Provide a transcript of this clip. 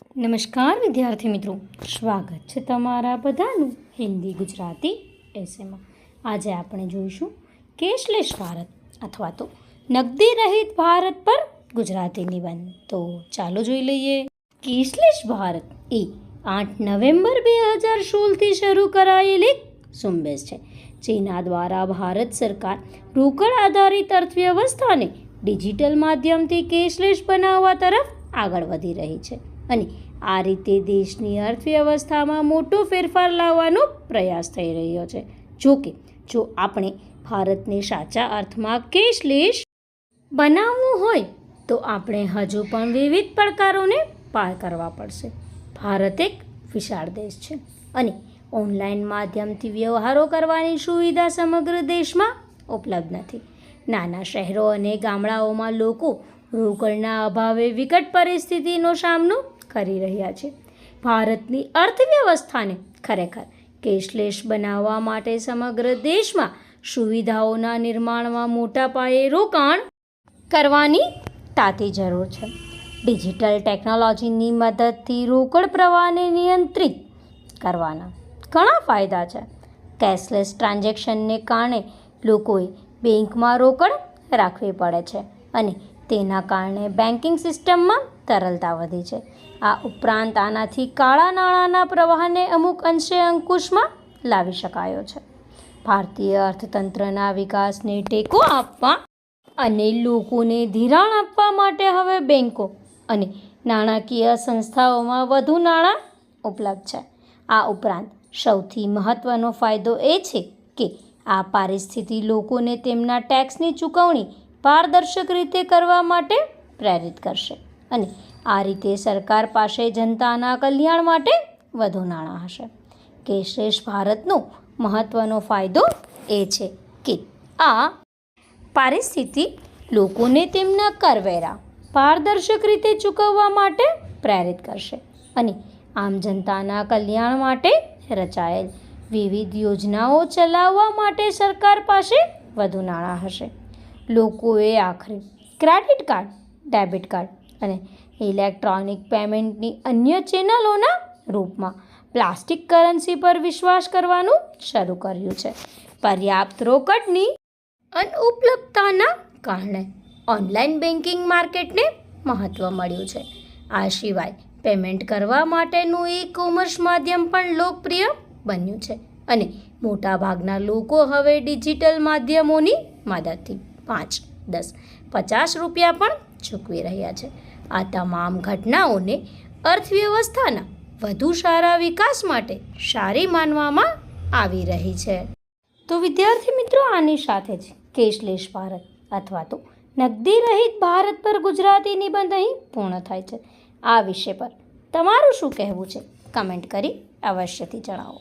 નમસ્કાર વિદ્યાર્થી મિત્રો. સ્વાગત છે તમારા બધાનું હિન્દી ગુજરાતી એસેમાં આજે આપણે જોઈશું કેશલેસ ભારત અથવા તો નગદી રહિત ભારત પર ગુજરાતી નિબંધ. તો ચાલો જોઈ લઈએ. કેશલેસ ભારત એ આઠ નવેમ્બર બે હજાર સોળથી શરૂ કરાયેલી ઝુંબેશ છે, જેના દ્વારા ભારત સરકાર રોકડ આધારિત અર્થવ્યવસ્થાને ડિજિટલ માધ્યમથી કેશલેસ બનાવવા તરફ આગળ વધી રહી છે. અને આ રીતે દેશની અર્થવ્યવસ્થામાં મોટો ફેરફાર લાવવાનો પ્રયાસ થઈ રહ્યો છે. જો કે, જો આપણે ભારતને સાચા અર્થમાં કેશલેશ બનાવવું હોય, તો આપણે હજુ પણ વિવિધ પડકારોને પાર કરવા પડશે. ભારત એક વિશાળ દેશ છે અને ઓનલાઈન માધ્યમથી વ્યવહારો કરવાની સુવિધા સમગ્ર દેશમાં ઉપલબ્ધ નથી. નાના શહેરો અને ગામડાઓમાં લોકો રોકડના અભાવે વિકટ પરિસ્થિતિનો સામનો કરી રહ્યા છે. ભારતની અર્થવ્યવસ્થાને ખરેખર કેશલેસ બનાવવા માટે સમગ્ર દેશમાં સુવિધાઓના નિર્માણમાં મોટા પાયે રોકાણ કરવાની તાતી જરૂર છે. ડિજિટલ ટેકનોલોજીની મદદથી રોકડ પ્રવાહને નિયંત્રિત કરવાના ઘણા ફાયદા છે. કેશલેસ ટ્રાન્ઝેક્શનને કારણે લોકોએ બેંકમાં રોકડ રાખવી પડે છે અને તેના કારણે બેન્કિંગ સિસ્ટમમાં તરલતા વધી છે. આ ઉપરાંત આનાથી કાળા નાણાંના પ્રવાહને અમુક અંશે અંકુશમાં લાવી શકાયો છે. ભારતીય અર્થતંત્રના વિકાસને ટેકો આપવા અને લોકોને ધિરાણ આપવા માટે હવે બેન્કો અને નાણાકીય સંસ્થાઓમાં વધુ નાણાં ઉપલબ્ધ છે. આ ઉપરાંત સૌથી મહત્ત્વનો ફાયદો એ છે કે આ પરિસ્થિતિ લોકોને તેમના ટેક્સની ચૂકવણી પારદર્શક રીતે કરવા માટે પ્રેરિત કરશે અને આ રીતે સરકાર પાસે જનતાના કલ્યાણ માટે વધુ નાણાં હશે. કેશલેસ ભારતનો મહત્ત્વનો ફાયદો એ છે કે આ પરિસ્થિતિ લોકોને તેમના કરવેરા પારદર્શક રીતે ચૂકવવા માટે પ્રેરિત કરશે અને આમ જનતાના કલ્યાણ માટે રચાયેલ વિવિધ યોજનાઓ ચલાવવા માટે સરકાર પાસે વધુ નાણાં હશે. લોકોએ આખરે ક્રેડિટ કાર્ડ, ડેબિટ કાર્ડ અને ઇલેક્ટ્રોનિક પેમેન્ટની અન્ય ચેનલોના રૂપમાં પ્લાસ્ટિક કરન્સી પર વિશ્વાસ કરવાનું શરૂ કર્યું છે. પર્યાપ્ત રોકડની અનઉપલબ્ધતાના કારણે ઓનલાઈન બેન્કિંગ માર્કેટને મહત્ત્વ મળ્યું છે. આ સિવાય પેમેન્ટ કરવા માટેનું ઈ કોમર્સ માધ્યમ પણ લોકપ્રિય બન્યું છે અને મોટાભાગના લોકો હવે ડિજિટલ માધ્યમોની મદદથી પાંચ, દસ, પચાસ રૂપિયા પણ ચૂકવી રહ્યા છે. આ તમામ ઘટનાઓને અર્થવ્યવસ્થાના વધુ સારા વિકાસ માટે સારી માનવામાં આવી રહી છે. તો વિદ્યાર્થી મિત્રો, આની સાથે જ કેશલેશ ભારત અથવા તો નગદી રહિત ભારત પર ગુજરાતી નિબંધ અહીં પૂર્ણ થાય છે. આ વિષય પર તમારું શું કહેવું છે? કમેન્ટ કરી અવશ્યથી જણાવો.